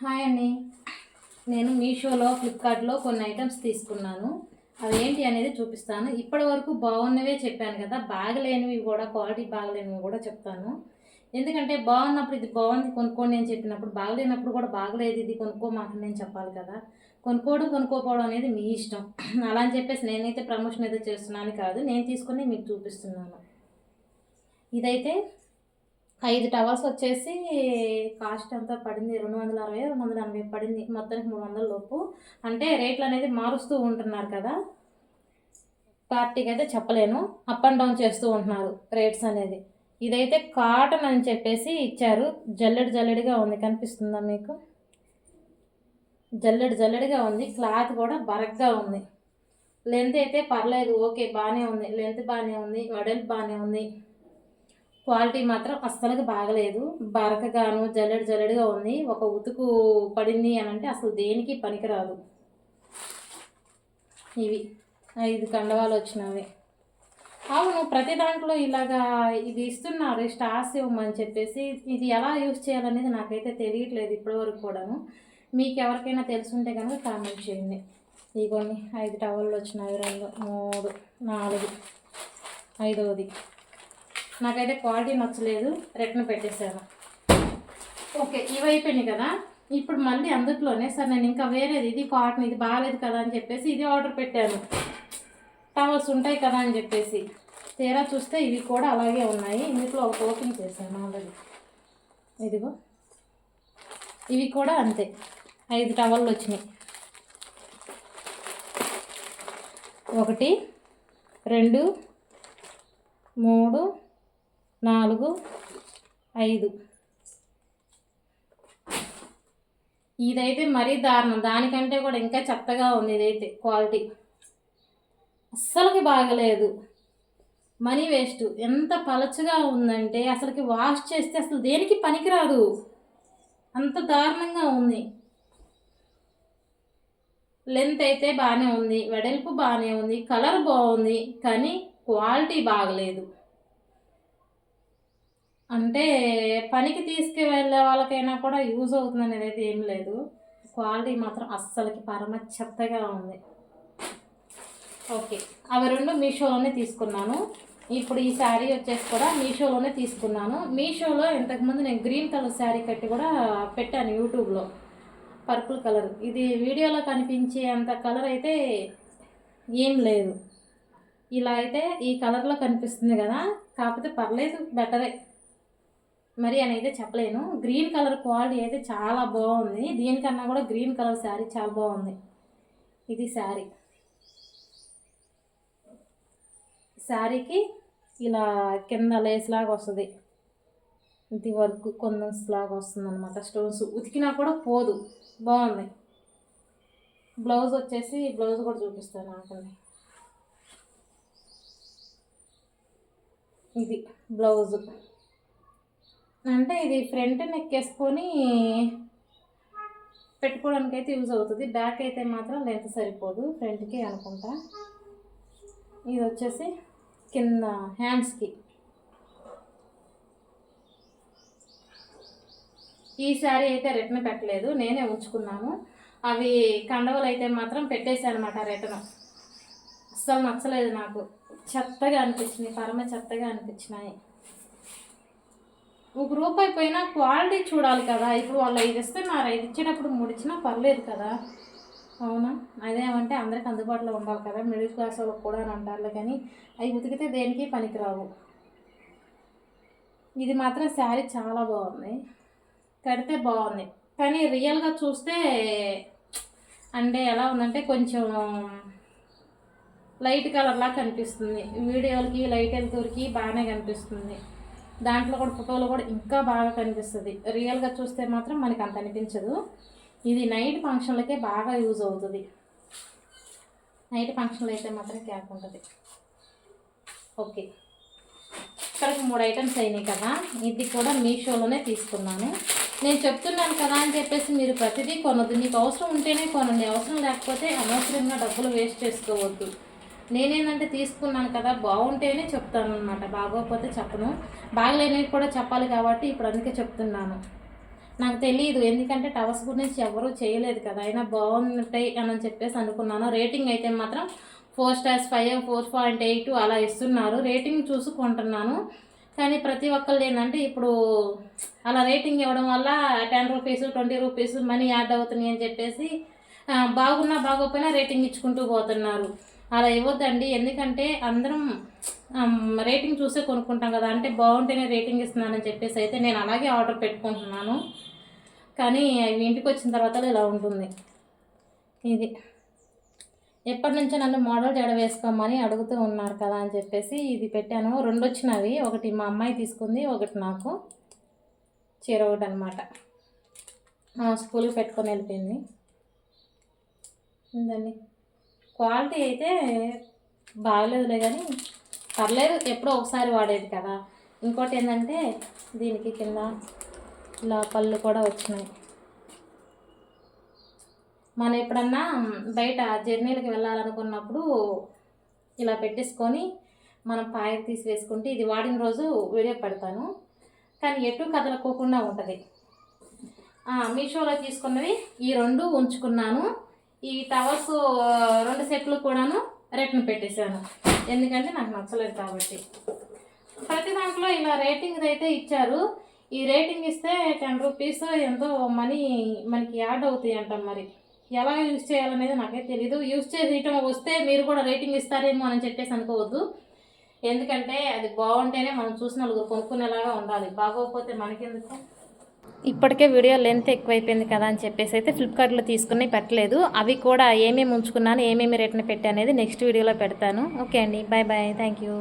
Hi అండి. నేను మీషోలో ఫ్లిప్కార్ట్లో కొన్ని ఐటమ్స్ తీసుకున్నాను. అవి ఏంటి అనేది చూపిస్తాను. ఇప్పటి వరకు బాగున్నవే చెప్పాను కదా. బాగలేనివి కూడా క్వాలిటీ బాగలేనివి కూడా చెప్తాను. ఎందుకంటే బాగున్నప్పుడు ఇది బాగుంది కొనుక్కోండి నేను చెప్పినప్పుడు బాగలేనప్పుడు కూడా బాగలేదు ఇది కొనుక్కోమాకండి నేను చెప్పాలి కదా. కొనుక్కోవడం కొనుక్కోపోవడం అనేది మీ ఇష్టం. అలా అని చెప్పేసి నేనైతే ప్రమోషన్ అయితే చేస్తున్నాను కాదు. నేను తీసుకుని మీకు చూపిస్తున్నాను. ఇదైతే ఐదు టవర్స్ వచ్చేసి కాస్ట్ ఎంత పడింది? రెండు వందల అరవై రెండు వందల ఎనభై పడింది. మొత్తానికి మూడు వందల లోపు. అంటే రేట్లు అనేది మారుస్తూ ఉంటున్నారు కదా. పార్టీకి అయితే చెప్పలేను. అప్ అండ్ డౌన్ చేస్తూ ఉంటున్నారు రేట్స్ అనేది. ఇదైతే కాటన్ అని చెప్పేసి ఇచ్చారు. జల్లెడు జల్లెడిగా ఉంది. కనిపిస్తుందా మీకు? జల్లెడు జల్లెడిగా ఉంది. క్లాత్ కూడా బరగ్గా ఉంది. లెంత్ అయితే పర్లేదు. ఓకే బాగానే ఉంది. లెంత్ బాగానే ఉంది. వడలు బాగానే ఉంది. క్వాలిటీ మాత్రం అస్సలకి బాగలేదు. బరకగాను జల్లెడు జల్లెడుగా ఉంది. ఒక ఉతుకు పడింది అని అంటే అసలు దేనికి పనికిరాదు. ఇవి ఐదు కండవాలు వచ్చినవి. అవును ప్రతి దాంట్లో ఇలాగా ఇది ఇస్తున్నారు స్టార్స్ ఇవ్వమని చెప్పేసి ఇది ఎలా యూస్ చేయాలనేది నాకైతే తెలియట్లేదు ఇప్పటివరకు కూడాను. మీకు ఎవరికైనా తెలుసుంటే కనుక కామెంట్ చేయండి. ఇదిగోండి ఐదు టవల్లు వచ్చినాయి రెండు మూడు నాలుగు ఐదవది నాకైతే క్వాలిటీ నచ్చలేదు రిటర్న్ పెట్టేశాను ఓకే ఇవి అయిపోయినాయి కదా? ఇప్పుడు మళ్ళీ అందుట్లోనే సార్ నేను ఇంకా వేరేది ఇది కాటన్ ఇది బాగాలేదు కదా అని చెప్పేసి ఇది ఆర్డర్ పెట్టాను. టవల్స్ ఉంటాయి కదా అని చెప్పేసి. తీరా చూస్తే ఇవి కూడా అలాగే ఉన్నాయి. ఇందులో ఒక ఓపెన్ చేశాను ఆల్రెడీ ఇదిగో. ఇవి కూడా అంతే. ఐదు టవల్లు వచ్చినాయి. ఒకటి రెండు మూడు నాలుగు ఐదు. ఇదైతే మరీ దారుణం. దానికంటే కూడా ఇంకా చెత్తగా ఉంది ఇదైతే క్వాలిటీ. అస్సలకి బాగలేదు. Money waste. ఎంత పలచగా ఉందంటే అసలుకి వాష్ చేస్తే అసలు దేనికి పనికిరాదు. అంత దారుణంగా ఉంది. లెంత్ అయితే బాగానే ఉంది. వెడల్పు బాగానే ఉంది. కలర్ బాగుంది. కానీ క్వాలిటీ బాగలేదు. అంటే పనికి తీసుకువెళ్ళే వాళ్ళకైనా కూడా యూజ్ అవుతుంది అనేది అయితే ఏం లేదు. క్వాలిటీ మాత్రం అస్సలకి పరమ చెత్తగా ఉంది. ఓకే. అవి రెండు మీషోలోనే తీసుకున్నాను. ఇప్పుడు ఈ శారీ వచ్చేసి కూడా మీషోలోనే తీసుకున్నాను. మీషోలో ఇంతకుముందు నేను గ్రీన్ కలర్ శారీ కట్టి కూడా పెట్టాను యూట్యూబ్లో. Purple colour. ఇది వీడియోలో కనిపించే అంత కలర్ అయితే ఏం లేదు. ఇలా అయితే ఈ కలర్లో కనిపిస్తుంది కదా. కాకపోతే పర్లేదు బెటరే. మరి అని అయితే చెప్పలేను. గ్రీన్ కలర్ క్వాలిటీ అయితే చాలా బాగుంది. దీనికన్నా కూడా గ్రీన్ కలర్ శారీ చాలా బాగుంది. ఇది శారీ. శారీకి ఇలా కింద లేస్ లాగా వస్తుంది. ఇది వర్క్ కొందన్స్ లాగా వస్తుంది అనమాట స్టోన్స్ ఉతికినా కూడా పోదు. బాగుంది. బ్లౌజ్ వచ్చేసి బ్లౌజ్ కూడా చూపిస్తాను అనుకోండి ఇది బ్లౌజ్. అంటే ఇది ఫ్రంట్ నెక్ వేసుకొని పెట్టుకోవడానికి అయితే యూజ్ అవుతుంది. బ్యాక్ అయితే మాత్రం లెంత్ సరిపోదు. ఫ్రంట్కి అనుకుంటా. ఇది వచ్చేసి కింద హ్యాండ్స్కి. ఈ శారీ అయితే రిటర్న్ పెట్టలేదు. నేనే ఉంచుకున్నాను. అవి కండవలు అయితే మాత్రం పెట్టేశాను అనమాట రిటర్న్. అస్సలు నచ్చలేదు నాకు. చెత్తగా అనిపించినాయి పరమ చెత్తగా అనిపించినాయి. ఒక రూపాయి పోయినా క్వాలిటీ చూడాలి కదా. ఇప్పుడు వాళ్ళు ఐదు ఇస్తున్నారు ఐదు ఇచ్చేటప్పుడు ముడిచినా పర్లేదు కదా. అవునా? అదేమంటే అందరికి అందుబాటులో ఉండాలి కదా. మిడిల్ క్లాస్ వాళ్ళకి కూడా అని అంటారు కానీ అవి ఉతికితే దేనికి పనికిరావు. ఇది మాత్రం శారీ చాలా బాగుంది. కడితే బాగుంది. కానీ రియల్గా చూస్తే అంటే ఎలా ఉందంటే కొంచెం లైట్ కలర్లా కనిపిస్తుంది. వీడియోలకి లైట్ వెళ్తూరికి బాగానే కనిపిస్తుంది. దాంట్లో కూడా ఫోటోలో కూడా ఇంకా బాగా కనిపిస్తుంది. రియల్గా చూస్తే మాత్రం మనకి అంత అనిపించదు. ఇది నైట్ ఫంక్షన్లకే బాగా యూజ్ అవుతుంది. నైట్ ఫంక్షన్లు అయితే మాత్రం క్యాప్ ఉంటుంది. ఓకే ఇక్కడికి మూడు ఐటమ్స్ అయినాయి కదా. ఇది కూడా మీషోలోనే తీసుకున్నాను. నేను చెప్తున్నాను కదా అని చెప్పేసి మీరు ప్రతిదీ కొనొద్దు. మీకు అవసరం ఉంటేనే కొనండి. అవసరం లేకపోతే అనవసరంగా డబ్బులు వేస్ట్ చేసుకోవద్దు. నేనేంటంటే తీసుకున్నాను కదా బాగుంటేనే చెప్తాను అనమాట బాగోకపోతే చెప్పను. బాగలేనివి కూడా చెప్పాలి కాబట్టి ఇప్పుడు అందుకే చెప్తున్నాను. నాకు తెలియదు ఎందుకంటే టవర్స్ గురించి ఎవరూ చేయలేదు కదా. అయినా బాగుంటాయి అని చెప్పేసి అనుకున్నాను. రేటింగ్ అయితే మాత్రం four stars five four point eight అలా ఇస్తున్నారు. రేటింగ్ చూసుకుంటున్నాను కానీ ప్రతి ఒక్కళ్ళు ఏంటంటే ఇప్పుడు అలా రేటింగ్ ఇవ్వడం వల్ల ten rupees twenty rupees money add అవుతున్నాయి అని చెప్పేసి బాగున్నా బాగోపోయినా రేటింగ్ ఇచ్చుకుంటూ పోతున్నారు. అలా ఇవ్వద్దండి. ఎందుకంటే అందరం రేటింగ్ చూసే కొనుక్కుంటాం కదా. అంటే బాగుంటేనే రేటింగ్ ఇస్తున్నానని చెప్పేసి అయితే నేను అలాగే ఆర్డర్ పెట్టుకుంటున్నాను. కానీ అవి ఇంటికి వచ్చిన తర్వాత ఇలా ఉంటుంది. ఇది. ఎప్పటి నుంచో నన్ను మోడల్ జడ వేసుకోమని అడుగుతూ ఉన్నారు కదా అని చెప్పేసి ఇది పెట్టాను. రెండు వచ్చినవి. ఒకటి మా అమ్మాయి తీసుకుంది ఒకటి నాకు. చీర ఒకటి అనమాట స్కూల్కి పెట్టుకొని వెళ్ళిపోయింది. ఉందండి క్వాలిటీ అయితే బాగలేదులే కానీ పర్లేదు ఎప్పుడో ఒకసారి వాడేది కదా. ఇంకోటి ఏంటంటే దీనికి కింద ఇలా పళ్ళు కూడా వచ్చినాయి. మనం ఎప్పుడన్నా బయట జర్నీలకు వెళ్ళాలనుకున్నప్పుడు ఇలా పెట్టేసుకొని మనం పాయకు తీసి వేసుకుంటే ఇది వాడిన రోజు వీడియో పెడతాను. కానీ ఎటు కదలకోకుండా ఉంటుంది. మీషోలో తీసుకున్నవి ఈ రెండు ఉంచుకున్నాను. ఈ టవర్స్ రెండు సెట్లు కూడాను రిటర్న్ పెట్టేశాను. ఎందుకంటే నాకు నచ్చలేదు కాబట్టి. ప్రతి దాంట్లో ఇలా రేటింగ్ అయితే ఇచ్చారు. ఈ రేటింగ్ ఇస్తే టెన్ రూపీస్ ఎంతో మనీ మనకి యాడ్ అవుతాయి అంట మరి. ఎలా యూజ్ చేయాలనేది నాకే తెలీదు. యూజ్ చేయటం వస్తే మీరు కూడా రేటింగ్ ఇస్తారేమో అని చెప్పేసి అనుకోవద్దు. ఎందుకంటే అది బాగుంటేనే మనం చూసిన నలుగురు కొనుక్కునేలాగా ఉండాలి. బాగోకపోతే మనకెందుకు? ఇప్పటికే వీడియో లెంత్ ఎక్కువైపోయింది కదా అని చెప్పేసి అయితే ఫ్లిప్కార్ట్లో తీసుకుని పెట్టలేదు. అవి కూడా ఏమేమి ఉంచుకున్నాను ఏమేమి రేట్ని పెట్టి అనేది నెక్స్ట్ వీడియోలో పెడతాను. ఓకే అండి. Bye bye thank you